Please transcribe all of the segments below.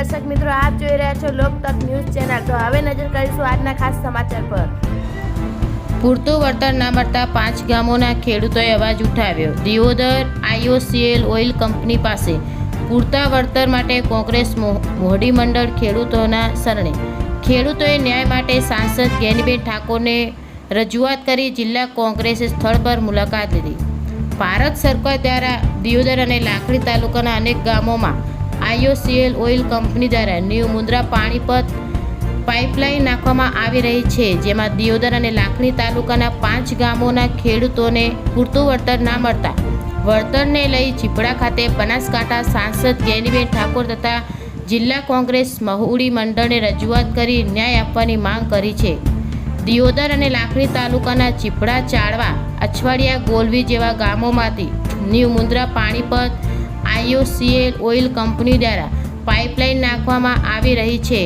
દર્શક મિત્રો, આપ જોઈ રહ્યા છો લોકતક ન્યૂઝ ચેનલ. તો હવે નજર કરીશું આજના ખાસ સમાચાર પર. પૂરતું વળતર ના મળતા પાંચ ગામોના ખેડૂતોએ અવાજ ઉઠાવ્યો. દિયોદર, આઈઓસીએલ ઓઇલ કંપની પાસે પૂરતા વળતર માટે કોંગ્રેસ મો- મોહડી મંડળ ખેડૂતોના શરણે. ખેડૂતોએ ન્યાય માટે સાંસદ જ્ઞાનીબેન ઠાકોરને રજૂઆત કરી જિલ્લા કોંગ્રેસે સ્થળ પર મુલાકાત લીધી. ભારત સરકાર દ્વારા દિયોદર અને લાખણી તાલુકાના અનેક ગામોમાં આઈઓસીએલ ઓઇલ કંપની દ્વારા ન્યૂ મુન્દ્રા પાણીપત પાઇપલાઇન નાખવામાં આવી રહી છે, જેમાં દિયોદર અને લાખણી તાલુકાના પાંચ ગામોના ખેડૂતોને પૂરતું વળતર ના મળતા વળતરને લઈ ચીપડા ખાતે બનાસકાંઠા સાંસદ ગેનીબેન ઠાકોર તથા જિલ્લા કોંગ્રેસ મહુડી મંડળને રજૂઆત કરી ન્યાય આપવાની માંગ કરી છે. દિયોદર અને લાખણી તાલુકાના ચીપડા, ચાળવા, અછવાડિયા, ગોલવી જેવા ગામોમાંથી new Mundra Panipat IOCL oil company દ્વારા પાઇપલાઇન નાખવામાં આવી રહી છે,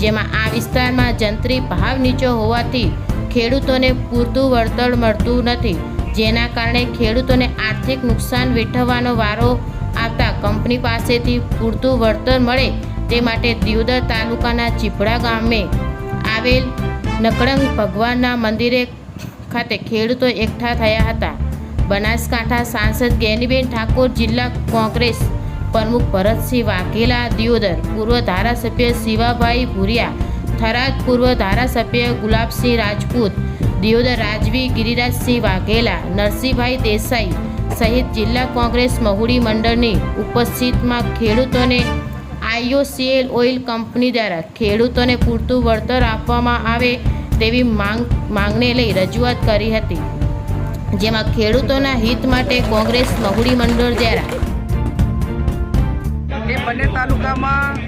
જેમાં આ વિસ્તારમાં જંત્રી ભાવ નીચો હોવાથી ખેડૂતોને પૂરતું વળતર મળતું નથી, જેના કારણે ખેડૂતોને આર્થિક નુકસાન વેઠવવાનો વારો આવતા કંપની પાસેથી પૂરતું વળતર મળે તે માટે દિયોદર તાલુકાના ચીપડા ગામે આવેલ નકળંગ ભગવાનના મંદિરે ખાતે ખેડૂતો એકઠા થયા હતા. બનાસકાંઠા સાંસદ ગેનીબેન ઠાકોર જિલ્લા કોંગ્રેસ પ્રમુખ ભરતસિંહ વાઘેલા, દિયોદર પૂર્વ ધારાસભ્ય શિવાભાઈ ભુરિયા, થરાદ પૂર્વ ધારાસભ્ય ગુલાબસિંહ રાજપૂત, દિયોદર રાજવી ગિરિરાજસિંહ વાઘેલા, નરસિંહભાઈ દેસાઈ સહિત જિલ્લા કોંગ્રેસ મહુડી મંડળની ઉપસ્થિતમાં ખેડૂતોને આઈઓસીએલ ઓઇલ કંપની દ્વારા ખેડૂતોને પૂરતું વળતર આપવામાં આવે તેવી માંગ, માંગને લઈ રજૂઆત કરી હતી. જેમાં ખેડૂતોના હિત માટે કોંગ્રેસ મહુડી મંડળ દ્વારા એ બંને તાલુકામાં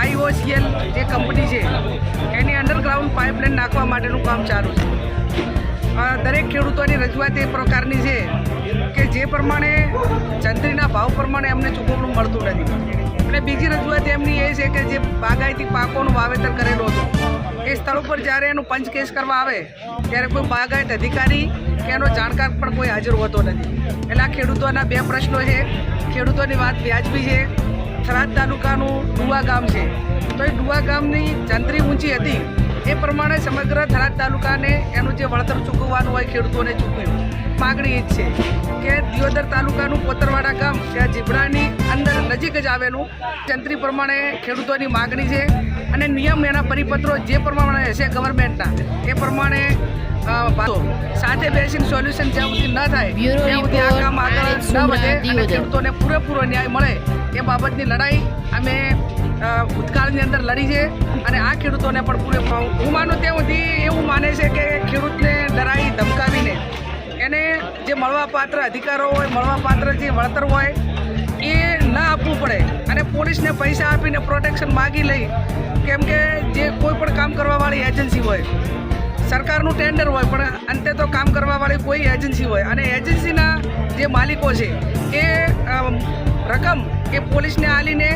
આઈઓસીએલ જે કંપની છે, એની અંડરગ્રાઉન્ડ પાઇપલાઇન નાખવા માટેનું કામ ચાલુ છે. દરેક ખેડૂતોની રજૂઆત એ પ્રકારની છે કે જે પ્રમાણે જંત્રીના ભાવ પ્રમાણે એમને ચૂકવણું મળતું નથી. અને બીજી રજૂઆત એમની એ છે કે જે બાગાયતી પાકોનું વાવેતર કરેલું હતું, એ સ્થળ ઉપર જ્યારે એનું પંચકેસ કરવા આવે, ત્યારે કોઈ બાગાયત અધિકારી કે એનો જાણકાર પણ કોઈ હાજર હોતો નથી. એટલે આ ખેડૂતોના બે પ્રશ્નો છે. ખેડૂતોની વાત વ્યાજબી છે. થરાદ તાલુકાનું ડુવા ગામ છે. તો એ ડુવા ગામની જંત્રી ઊંચી હતી. એ પ્રમાણે સમગ્ર થરાદ તાલુકાને એનું જે વળતર ચૂકવવાનું હોય ખેડૂતોને ચૂકવ્યું. માગણી એ જ છે કે દિયોદર તાલુકાનું પોતરવાડા ગામ, ત્યાં જીબડાની અંદર નજીક જ આવેલું જંત્રી પ્રમાણે ખેડૂતોની માગણી છે. અને નિયમ એના પરિપત્રો જે પ્રમાણે હશે ગવર્મેન્ટના, એ પ્રમાણે સાથે બેસીને સોલ્યુશન જ્યાં સુધી ન થાય ત્યાં સુધી આ કામ આગળ ન વધે અને ખેડૂતોને પૂરેપૂરો ન્યાય મળે. એ બાબતની લડાઈ અમે ભૂતકાળની અંદર લડી છે અને આ ખેડૂતોને પણ પૂરેપૂરો હું માનું ત્યાં સુધી એવું માને છે કે ખેડૂતને ડરાવી ધમકાવીને એને જે મળવાપાત્ર અધિકારો હોય મળવાપાત્ર જે વળતર હોય એ ના આપવું પડે. અને પોલીસને પૈસા આપીને પ્રોટેક્શન માગી લઈ કેમ કે જે કોઈ પણ કામ કરવાવાળી એજન્સી હોય સરકારનું ટેન્ડર હોય, પણ અંતે તો કામ કરવાવાળી કોઈ એજન્સી હોય. અને એજન્સીના જે માલિકો છે, એ રકમ એ પોલીસને આલીને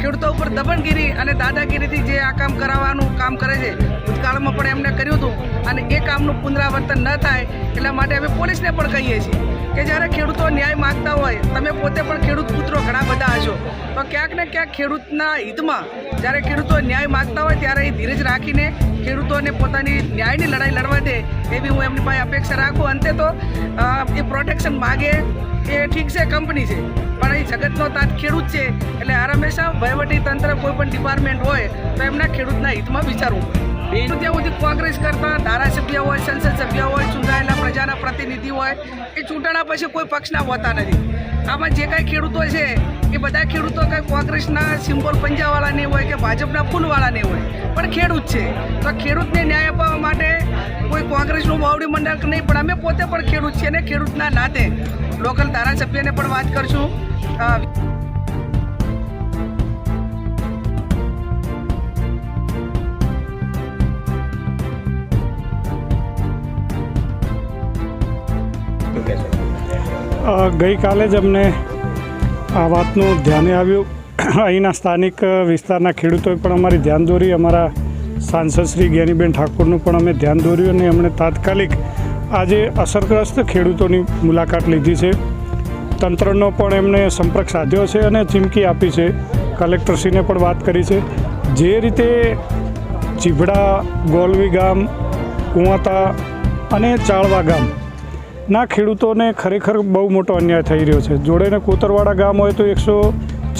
ખેડૂતો ઉપર દબણગીરી અને દાદાગીરીથી જે આ કામ કરાવવાનું કામ કરે છે, ભૂતકાળમાં પણ એમને કર્યું હતું અને એ કામનું પુનરાવર્તન ન થાય એટલા માટે અમે પોલીસને પણ કહીએ છીએ કે જ્યારે ખેડૂતો ન્યાય માગતા હોય, તમે પોતે પણ ખેડૂત પુત્રો ઘણા બધા હશો. તો ક્યાંક ને ક્યાંક ખેડૂતના હિતમાં જ્યારે ખેડૂતો ન્યાય માગતા હોય ત્યારે એ ધીરજ રાખીને ખેડૂતોને પોતાની ન્યાયની લડાઈ લડવા દે એવી હું એમની પાસે અપેક્ષા રાખું. અંતે તો એ પ્રોટેક્શન માગે એ ઠીક છે કંપની છે, પણ એ જગતનો તાત ખેડૂત છે, એટલે હર હંમેશા વહીવટી તંત્ર કોઈ પણ ડિપાર્ટમેન્ટ હોય તો એમના ખેડૂતના હિતમાં વિચારવું ત્યાં સુધી કોંગ્રેસ કરતા ધારાસભ્ય હોય સંસદ સભ્ય હોય ચૂંટાયેલા પ્રજાના પ્રતિનિધિ હોય એ ચૂંટણા પછી કોઈ પક્ષના હોતા નથી. આમાં જે કાંઈ ખેડૂતો છે એ બધા ખેડૂતો કાંઈ કોંગ્રેસના સિમ્બોલ પંજાવાળા નહીં હોય કે ભાજપના ફૂલવાળા નહીં હોય પણ ખેડૂત છે. તો ખેડૂતને ન્યાય અપાવવા માટે કોઈ કોંગ્રેસનું બાવડી મંડળ નહીં પણ અમે પોતે પણ ખેડૂત છીએ અને ખેડૂતના નાતે. લોકલ ધારાસભ્યને પણ વાત કરશું. ગઈકાલે જ અમને આ વાતનું ધ્યાને આવ્યું. અહીંના સ્થાનિક વિસ્તારના ખેડૂતોએ પણ અમારી ધ્યાન દોરી. અમારા સાંસદ શ્રી જ્ઞાનીબેન ઠાકોરનું પણ અમે ધ્યાન દોર્યું અને એમણે તાત્કાલિક આજે અસરગ્રસ્ત ખેડૂતોની મુલાકાત લીધી છે. તંત્રનો પણ એમણે સંપર્ક સાધ્યો છે અને ચીમકી આપી છે. કલેક્ટરશ્રીને પણ વાત કરી છે. જે રીતે ચીભડા, ગોલવી ગામ, કુંવાતા અને ચાળવા ગામ ના, ખેડૂતોને ખરેખર બહુ મોટો અન્યાય થઈ રહ્યો છે. જોડેને કોતરવાડા ગામ હોય તો એકસો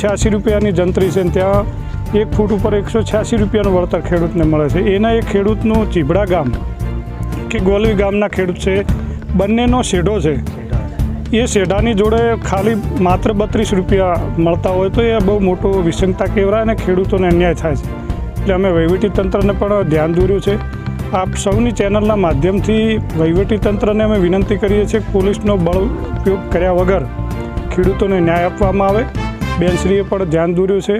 છ્યાસી રૂપિયાની જંત્રી છે ને ત્યાં એક ફૂટ ઉપર એકસો છ્યાસી રૂપિયાનું વળતર ખેડૂતને મળે છે. એના એ ખેડૂતનું ચીભડા ગામ કે ગોલવી ગામના ખેડૂત છે. બંનેનો શેઢો છે. એ શેઢાની જોડે ખાલી માત્ર બત્રીસ રૂપિયા મળતા હોય તો એ બહુ મોટો વિસંગતા કહેવાય અને ખેડૂતોને અન્યાય થાય છે. એટલે અમે વહીવટી તંત્રને પણ ધ્યાન દોર્યું છે. આપ સૌની ચેનલના માધ્યમથી વહીવટી તંત્રને અમે વિનંતી કરીએ છીએ પોલીસનો બળ ઉપયોગ કર્યા વગર ખેડૂતોને ન્યાય આપવામાં આવે. બેનશ્રીએ પણ ધ્યાન દોર્યું છે.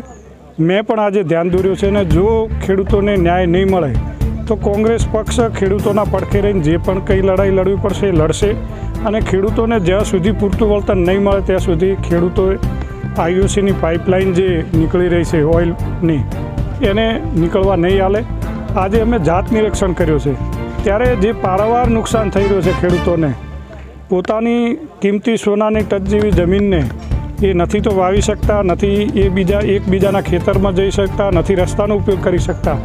મેં પણ આજે ધ્યાન દોર્યું છે અને જો ખેડૂતોને ન્યાય નહીં મળે, તો કોંગ્રેસ પક્ષ ખેડૂતોના પડખે રહીને જે પણ કંઈ લડાઈ લડવી પડશે લડશે અને ખેડૂતોને જ્યાં સુધી પૂરતું વળતર નહીં મળે, ત્યાં સુધી ખેડૂતોએ આઈઓસીની પાઇપલાઇન જે નીકળી રહી છે ઓઇલની, એને નીકળવા નહીં આલે. આજે અમે જાત નિરીક્ષણ કર્યું છે. ત્યારે જે પારાવાર નુકસાન થઈ રહ્યું છે ખેડૂતોને, પોતાની કિંમતી સોનાની ટચ જેવી જમીનને એ નથી તો વાવી શકતા, નથી એ બીજા એકબીજાના ખેતરમાં જઈ શકતા, નથી રસ્તાનો ઉપયોગ કરી શકતા.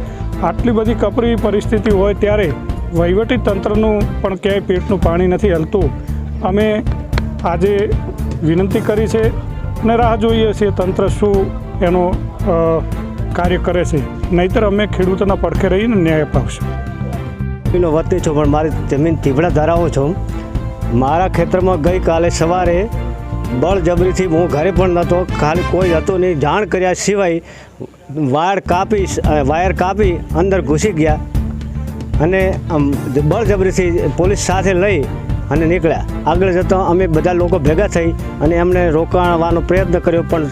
આટલી બધી કપરી પરિસ્થિતિ હોય ત્યારે વહીવટી તંત્રનું પણ ક્યાંય પેટનું પાણી નથી હલતું. અમે આજે વિનંતી કરી છે અને રાહ જોઈએ છીએ તંત્ર શું એનો કાર્ય કરે છે. નહીતર અમે ખેડૂતોના પડખે રહીને ન્યાય અપાવશું. જમીનો વતની છું, પણ મારી જમીન તીવડા ધરાવું છું. મારા ખેતરમાં ગઈકાલે સવારે બળજબરીથી હું ઘરે પણ નહોતો ખાલી કોઈ હતો નહીં. જાણ કર્યા સિવાય વાયર કાપી વાયર કાપી અંદર ઘૂસી ગયા અને બળજબરીથી પોલીસ સાથે લઈ અને નીકળ્યા. આગળ જતાં અમે બધા લોકો ભેગા થઈ અને એમને રોકાણવાનો પ્રયત્ન કર્યો, પણ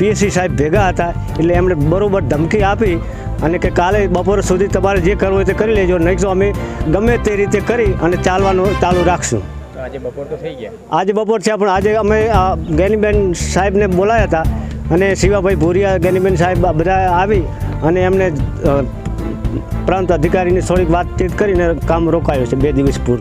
પીએસસી સાહેબ ભેગા હતા એટલે એમણે બરોબર ધમકી આપી અને કે કાલે બપોર સુધી તમારે જે કરવું હોય તે કરી લેજો નહીં તો અમે ગમે તે રીતે કરી અને ચાલવાનું ચાલુ રાખશું. આજે બપોર તો થઈ ગયા. આજે બપોર છે પણ આજે અમે આ ગેનીબેન સાહેબને બોલાયા હતા અને શિવાભાઈ ભૂરિયા ગેનીબેન સાહેબ બધા આવી અને એમને પ્રાંત અધિકારીની થોડીક વાતચીત કરીને કામ રોકાયું છે બે દિવસ પૂર.